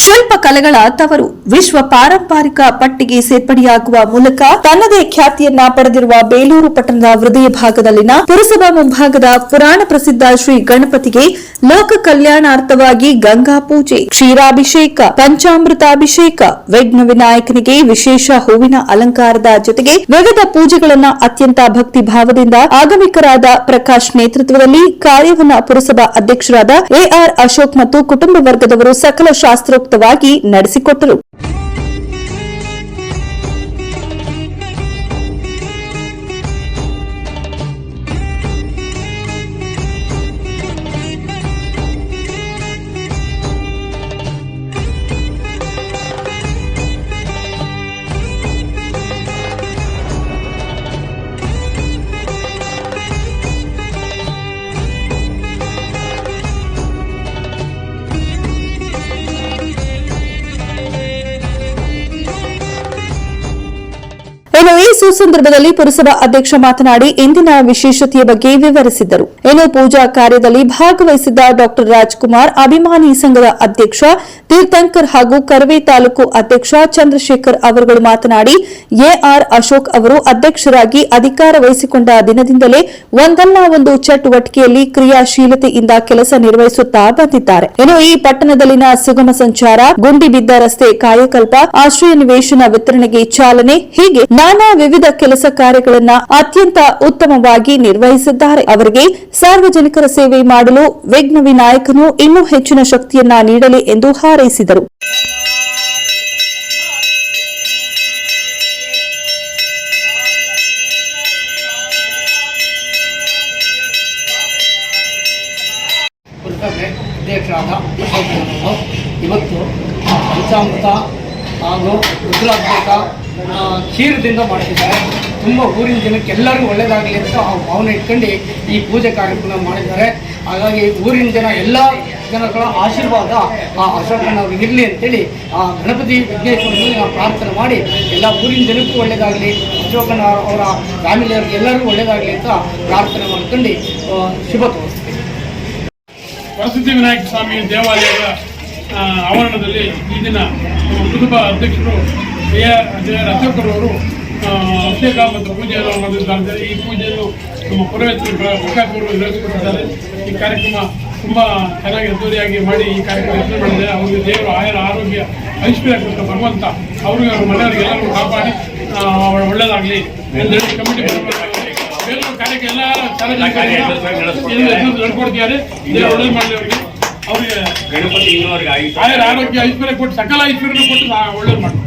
ಶಿಲ್ಪ ಕಲೆಗಳ ತವರು ವಿಶ್ವ ಪಾರಂಪರಿಕ ಪಟ್ಟಿಗೆ ಸೇರ್ಪಡೆಯಾಗುವ ಮೂಲಕ ತನ್ನದೇ ಖ್ಯಾತಿಯನ್ನ ಪಡೆದಿರುವ ಬೇಲೂರು ಪಟ್ಟಣದ ಹೃದಯ ಭಾಗದಲ್ಲಿನ ಪುರಸಭಾ ಮುಂಭಾಗದ ಪುರಾಣ ಪ್ರಸಿದ್ಧ ಶ್ರೀ ಗಣಪತಿಗೆ ಲೋಕ ಕಲ್ಯಾಣಾರ್ಥವಾಗಿ ಗಂಗಾ ಪೂಜೆ, ಕ್ಷೀರಾಭಿಷೇಕ, ಪಂಚಾಮೃತಾಭಿಷೇಕ, ವಿಘ್ನ ವಿನಾಯಕನಿಗೆ ವಿಶೇಷ ಹೂವಿನ ಅಲಂಕಾರದ ಜೊತೆಗೆ ವಿವಿಧ ಪೂಜೆಗಳನ್ನ ಅತ್ಯಂತ ಭಕ್ತಿ ಭಾವದಿಂದ ಆಗಮಿಕರಾದ ಪ್ರಕಾಶ್ ನೇತೃತ್ವದಲ್ಲಿ ಕಾರ್ಯವನ್ನ ಪುರಸಭಾ ಅಧ್ಯಕ್ಷರಾದ ಎಆರ್ ಅಶೋಕ್ ಮತ್ತು ಕುಟುಂಬ ವರ್ಗದವರು ಸಕಲ ಶಾಸ್ತ್ರೋಕ್ತವಾಗಿ ನಡೆಸಿಕೊಟ್ಟರು. ಇನ್ನು ಈ ಸುಸಂದರ್ಭದಲ್ಲಿ ಪುರಸಭಾ ಅಧ್ಯಕ್ಷ ಮಾತನಾಡಿ, ಇಂದಿನ ವಿಶೇಷತೆಯ ಬಗ್ಗೆ ವಿವರಿಸಿದ್ದರು. ಇನ್ನು ಪೂಜಾ ಕಾರ್ಯದಲ್ಲಿ ಭಾಗವಹಿಸಿದ್ದ ಡಾಕ್ಟರ್ ರಾಜ್ಕುಮಾರ್, ಅಭಿಮಾನಿ ಸಂಘದ ಅಧ್ಯಕ್ಷ ತೀರ್ಥಂಕರ್ ಹಾಗೂ ಕರವೇ ತಾಲೂಕು ಅಧ್ಯಕ್ಷ ಚಂದ್ರಶೇಖರ್ ಅವರುಗಳು ಮಾತನಾಡಿ, ಎಆರ್ ಅಶೋಕ್ ಅವರು ಅಧ್ಯಕ್ಷರಾಗಿ ಅಧಿಕಾರ ವಹಿಸಿಕೊಂಡ ದಿನದಿಂದಲೇ ಒಂದಲ್ಲ ಒಂದು ಚಟುವಟಿಕೆಯಲ್ಲಿ ಕ್ರಿಯಾಶೀಲತೆಯಿಂದ ಕೆಲಸ ನಿರ್ವಹಿಸುತ್ತಾ ಬಂದಿದ್ದಾರೆ. ಇನ್ನು ಈ ಪಟ್ಟಣದಲ್ಲಿನ ಸುಗಮ ಸಂಚಾರ, ಗುಂಡಿ ಬಿದ್ದ ರಸ್ತೆ ಕಾಯಕಲ್ಪ, ಆಶ್ರಯ ನಿವೇಶನ ವಿತರಣೆಗೆ ಚಾಲನೆ, ಹೀಗೆ ನಾನಾ ವಿವಿಧ ಕೆಲಸ ಕಾರ್ಯಗಳನ್ನು ಅತ್ಯಂತ ಉತ್ತಮವಾಗಿ ನಿರ್ವಹಿಸಿದ್ದಾರೆ. ಅವರಿಗೆ ಸಾರ್ವಜನಿಕರ ಸೇವೆ ಮಾಡಲು ವಿಘ್ನ ವಿನಾಯಕನು ಇನ್ನೂ ಹೆಚ್ಚಿನ ಶಕ್ತಿಯನ್ನ ನೀಡಲಿ ಎಂದು ಹಾರೈಸಿದರು. ಇವತ್ತು ಕ್ಷೀರದಿಂದ ಮಾಡ್ತಿದ್ದಾರೆ ತುಂಬ ಊರಿನ ಜನಕ್ಕೆ ಎಲ್ಲರಿಗೂ ಒಳ್ಳೆಯದಾಗಲಿ ಅಂತ ಆ ಭಾವನೆ ಇಟ್ಕೊಂಡು ಈ ಪೂಜೆ ಕಾರ್ಯಕ್ರಮ ಮಾಡಿದ್ದಾರೆ. ಹಾಗಾಗಿ ಊರಿನ ಜನ, ಎಲ್ಲ ಜನಗಳ ಆಶೀರ್ವಾದ ಆ ಅಶೋಕನವ್ರಿಗೆ ಇರಲಿ ಅಂತೇಳಿ ಆ ಗಣಪತಿ ವಿಘ್ನೇಶ್ವರನಲ್ಲಿ ನಾವು ಪ್ರಾರ್ಥನೆ ಮಾಡಿ ಎಲ್ಲ ಊರಿನ ಜನಕ್ಕೂ ಒಳ್ಳೆಯದಾಗಲಿ ಅಶೋಕನ ಅವರ ಫ್ಯಾಮಿಲಿಯವ್ರಿಗೆ ಎಲ್ಲರಿಗೂ ಒಳ್ಳೆಯದಾಗಲಿ ಅಂತ ಪ್ರಾರ್ಥನೆ ಮಾಡ್ಕೊಂಡು ಶುಭ ತೋರಿಸ್ತೀವಿ ವಸತಿ ವಿನಾಯಕ ಸ್ವಾಮಿ ದೇವಾಲಯದ ಆವರಣದಲ್ಲಿ ಈ ದಿನ ಕುಟುಂಬ ಅಧ್ಯಕ್ಷರು ಎ ಆ, ಅಭಿಷೇಕ ಮತ್ತು ಪೂಜೆಯನ್ನು ಮಾಡಿದ್ದಾರೆ. ಈ ಪೂಜೆಯನ್ನು ನಮ್ಮ ಪುರೋಹಿತರು ಅವರು ನೆರವೇರಿಸಿಕೊಟ್ಟಿದ್ದಾರೆ. ಈ ಕಾರ್ಯಕ್ರಮ ತುಂಬ ಚೆನ್ನಾಗಿ ಅದ್ದೂರಿಯಾಗಿ ಮಾಡಿ ಈ ಕಾರ್ಯಕ್ರಮ ಯಶಸ್ವಿ ಮಾಡಿದೆ ಅವರಿಗೆ ದೇವರು ಆಯರ ಆರೋಗ್ಯ ಐಶ್ವರ್ಯ ಕೊಟ್ಟ ಭಗವಂತ ಅವ್ರಿಗೆ ಅವ್ರ ಮನೆಯವರಿಗೆಲ್ಲರೂ ಕಾಪಾಡಿ ಒಳ್ಳೇದಾಗಲಿ ಕಮಿಟಿ ಕಾರ್ಯಕ್ಕೆ ಎಲ್ಲ ನಡ್ಕೊಡ್ತಿದ್ದಾರೆ. ದೇವರು ಒಳ್ಳೇದು ಮಾಡಲಿ ಅವರಿಗೆ. ಅವರಿಗೆ ಗಣಪತಿ ಆಯುರ ಆರೋಗ್ಯ ಐಶ್ವರ್ಯ ಕೊಟ್ಟು ಸಕಲ ಐಶ್ವರ್ಯ ಕೊಟ್ಟು ಒಳ್ಳೇದು ಮಾಡಿ